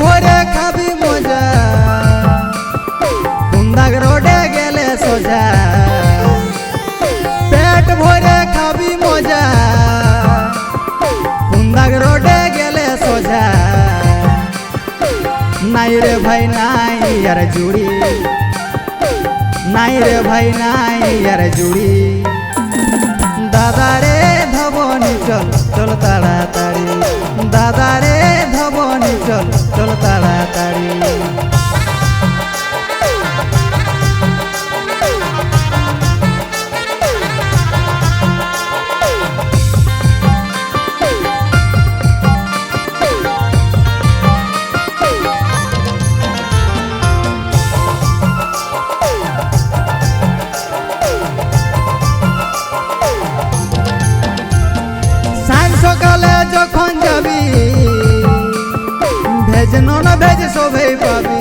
ভরে খাবি মজা। কুন্দাগ রোডে গেলে সোজা। পেট ভরে খাবি মজা। কুন্দাগ রোডে গেলে সোজা। নাই রে ভাই, নাই আর জুড়ি। নাই রে ভাই, নাই আর জুড়ি। দাদা রে ধবনি, চল চল তাড়াতাড়ি। দাদা রে ধবনি, চল তাড়াতাড়ি। ভেজ, নন ভেজ সবেই পাবি।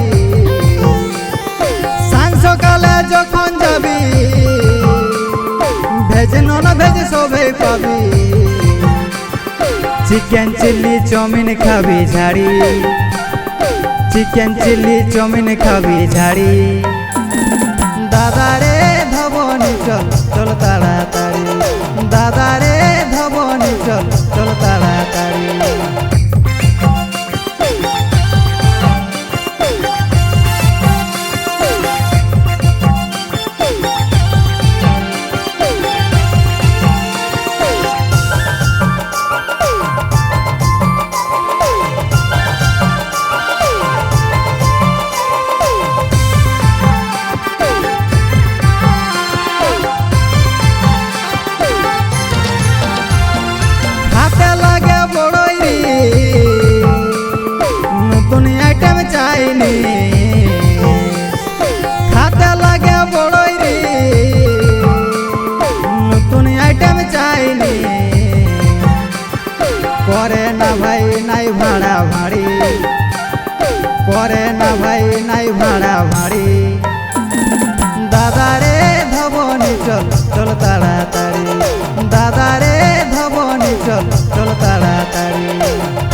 সাইন সকালে যখন যাবি, ভেজ, নন ভেজ সবেই পাবি। চিকেন চিল্লি চাউমিন খাবি ঝাড়ি। চিকেন চিল্লি চাউমিন খাবি ঝাড়ি। দাদা রে ধবনি চল চল তাড়াতাড়ি। দাদা নতুন আইটেম চাইনি। খাতে লাগে বড়ই রে। নতুন আইটেম চাইনি। করে না ভাই, নাই ভাড়া ভাড়ি। করে না ভাই, নাই ভাড়া ভাড়ি। দাদা রে ধবনি, চল চল তাড়াতাড়ি। দাদা রে ধবনি, চল চল তাড়াতাড়ি।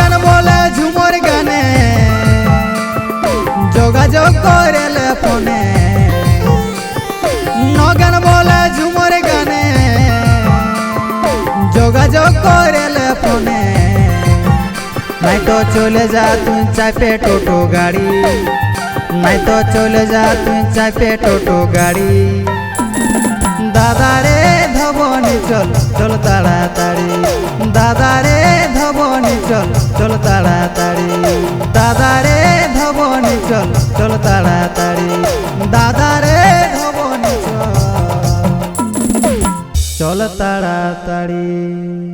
নগান বলে ঝুমর গানে। যোগাযোগ করেলে ফোনে। নগান বলে ঝুমর গানে। যোগাযোগ করেলে ফোনে। নাই তো চলে যা তুই চাপে টোটো গাড়ি। নাই তো চলে যা তুই চাপে টোটো গাড়ি। দাদা রে ধবনি চল চল তাড়াতাড়ি। দাদা রে ধবনি চল তাড়াতাড়ি। দাদা রে ধবনি চল চল তাড়াতাড়ি। দাদা রে ধবনি চল চল তাড়াতাড়ি।